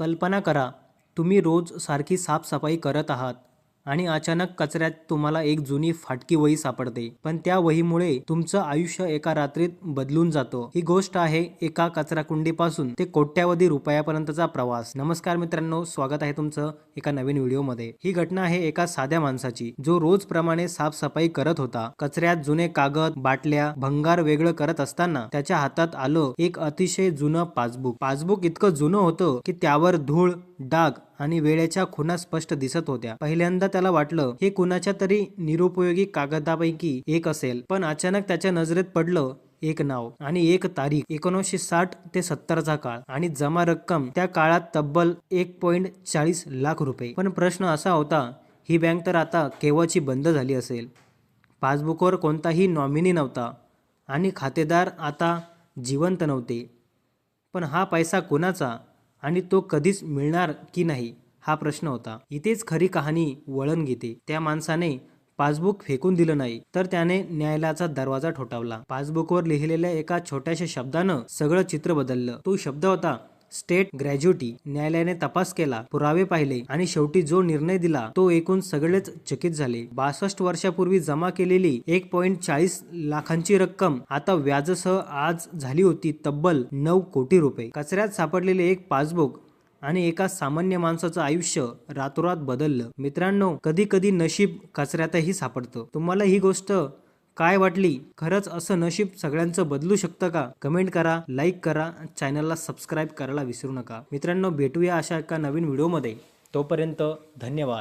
कल्पना करा तुम्ही रोज सारखी साफसफाई करत आहात. आणि अचानक कचऱ्यात तुम्हाला एक जुनी फाटकी वही सापडते. पण त्या वहीमुळे तुमचं आयुष्य एका रात्रीत बदलून जातं. ही गोष्ट आहे एका कचरा कुंडीपासून ते कोट्यावधी रुपयापर्यंतचा प्रवास. नमस्कार मित्रांनो स्वागत आहे तुमचं एका नवीन व्हिडिओमध्ये. ही घटना आहे एका साध्या माणसाची जो रोज प्रमाणे साफसफाई करत होता. कचऱ्यात जुने कागद बाटल्या भंगार वेगळं करत असताना त्याच्या हातात आलं एक अतिशय जुनं पासबुक. पासबुक इतकं जुनं होतं की त्यावर धूळ डाग आणि वेळेच्या खुणा स्पष्ट दिसत होत्या. पहिल्यांदा त्याला वाटलं हे कुणाच्या तरी निरुपयोगी कागदापैकी एक असेल. पण अचानक त्याच्या नजरेत पडलं एक नाव आणि एक तारीख एकोणीसशे साठ ते सत्तरचा काळ. आणि जमा रक्कम त्या काळात तब्बल एक पॉइंट चाळीस लाख रुपये. पण प्रश्न असा होता ही बँक तर आता केव्हाची बंद झाली असेल? पासबुकवर कोणताही नॉमिनी नव्हता आणि खातेदार आता जिवंत नव्हते. पण हा पैसा कोणाचा? आणि तो कधीच मिळणार की नाही हा प्रश्न होता. इथेच खरी कहाणी वळण घेते. त्या माणसाने पासबुक फेकून दिलं नाही तर त्याने न्यायालयाचा दरवाजा ठोठावला. पासबुकवर लिहिलेल्या एका छोट्याशा शब्दानं सगळं चित्र बदललं. तो शब्द होता स्टेट ग्रॅज्युटी न्यायालयाने तपास केला पुरावे पाहिले आणि शेवटी जो निर्णय दिला तो एकूण सगळेच चकित झाले. बासष्ट वर्षापूर्वी जमा केलेली एक पॉईंट चाळीस लाखांची रक्कम आता व्याजसह आज झाली होती तब्बल नऊ कोटी रुपये. कचऱ्यात सापडलेले एक पासबुक आणि एका सामान्य माणसाचं आयुष्य रातोरात बदललं. मित्रांनो कधी कधी नशीब कचऱ्यातही सापडतं. तुम्हाला ही गोष्ट काय वाटली? खरंच असं नशीब सगळ्यांचं बदलू शकतं का? कमेंट करा लाईक करा चॅनलला सबस्क्राईब करायला विसरू नका. मित्रांनो भेटूया अशा एका नवीन व्हिडिओमध्ये. तोपर्यंत धन्यवाद.